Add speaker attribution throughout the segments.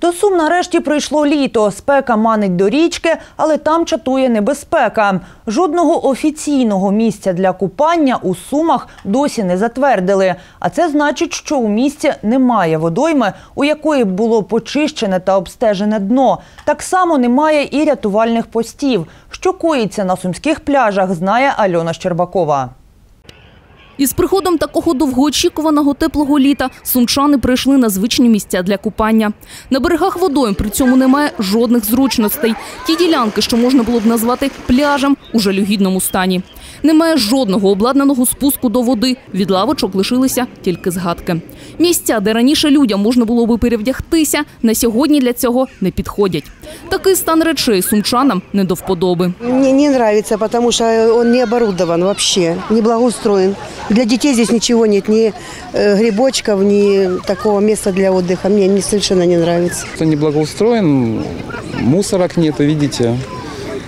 Speaker 1: До Сум нарешті прийшло літо. Спека манить до річки, але там чатує небезпека. Жодного офіційного місця для купання у Сумах досі не затвердили. А це значить, що у місті немає водойми, у якої б було почищене та обстежене дно. Так само немає і рятувальних постів. Що коїться на сумських пляжах, знає Альона Щербакова.
Speaker 2: Із приходом такого довгоочікуваного теплого літа сумчани прийшли на звичні місця для купання. На берегах водойм при цьому немає жодних зручностей. Ті ділянки, що можна було б назвати пляжем, у жалюгідному стані. Немає жодного обладнаного спуску до води. Від лавочок лишилися тільки згадки. Місця, де раніше людям можна було би перевдягтися, на сьогодні для цього не підходять. Такий стан речей сумчанам не до вподоби.
Speaker 3: Мне не нравится, потому что он не оборудован вообще, не благоустроен. Для детей здесь ничего нет, ни э, грибочков, ни такого места для отдыха. Мне не, совершенно не нравится.
Speaker 4: Что не благоустроен, мусорок нету, видите.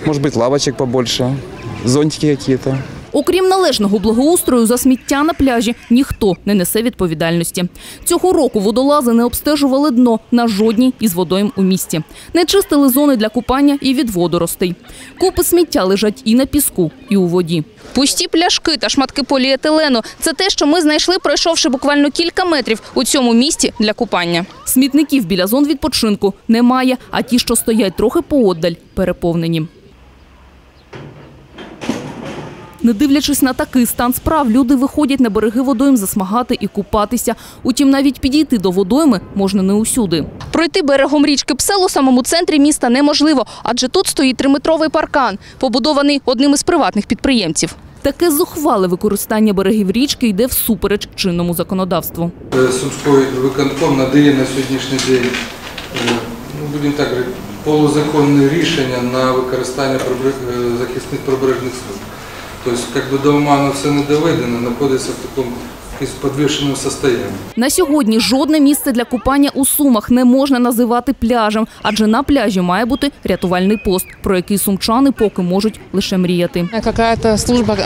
Speaker 4: Может быть, лавочек побольше, зонтики какие-то.
Speaker 2: Окрім належного благоустрою за сміття на пляжі, ніхто не несе відповідальності. Цього року водолази не обстежували дно на жодній із водойм у місті. Не чистили зони для купання і від водоростей. Купи сміття лежать і на піску, і у воді. Пусті пляшки та шматки поліетилену – це те, що ми знайшли, пройшовши буквально кілька метрів у цьому місті для купання. Смітників біля зон відпочинку немає, а ті, що стоять трохи поодаль, переповнені. Не дивлячись на такий стан справ, люди виходять на береги водойм засмагати і купатися. Утім, навіть підійти до водойми можна не усюди. Пройти берегом річки Псел у самому центрі міста неможливо, адже тут стоїть триметровий паркан, побудований одним із приватних підприємців. Таке зухвале використання берегів річки йде всупереч чинному законодавству.
Speaker 5: Е, Сумський виконком надає на сьогоднішній день, е, ну, будемо так говорити, полузаконне рішення на використання е, захисних прибережних смуг. Тобто, як би до оману все не доведено, знаходиться в такому якомусь підвішеному стані.
Speaker 2: На сьогодні жодне місце для купання у Сумах не можна називати пляжем, адже на пляжі має бути рятувальний пост, про який сумчани поки можуть лише мріяти.
Speaker 6: Какая-то служба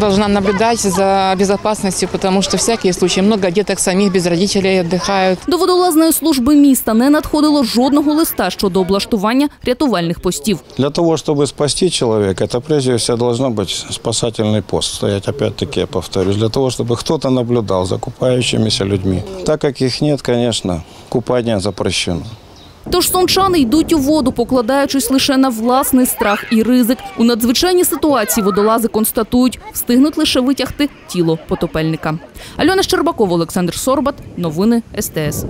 Speaker 6: должна наблюдать за безопасностью, потому что всякие случаи. Много деток самих без родителей отдыхают.
Speaker 2: До водолазної служби міста не надходило жодного листа щодо облаштування рятувальних постів.
Speaker 7: Для того, чтобы спасти человека, это прежде всего должно быть спасательный пост стоять. Опять-таки, я повторюсь, для того, чтобы кто-то наблюдал за купающимися людьми. Так как их нет, конечно, купание запрещено.
Speaker 2: Тож сумчани йдуть у воду, покладаючись лише на власний страх і ризик. У надзвичайній ситуації водолази констатують, встигнуть лише витягти тіло потопельника. Альона Щербакова, Олександр Сорбат. Новини СТС.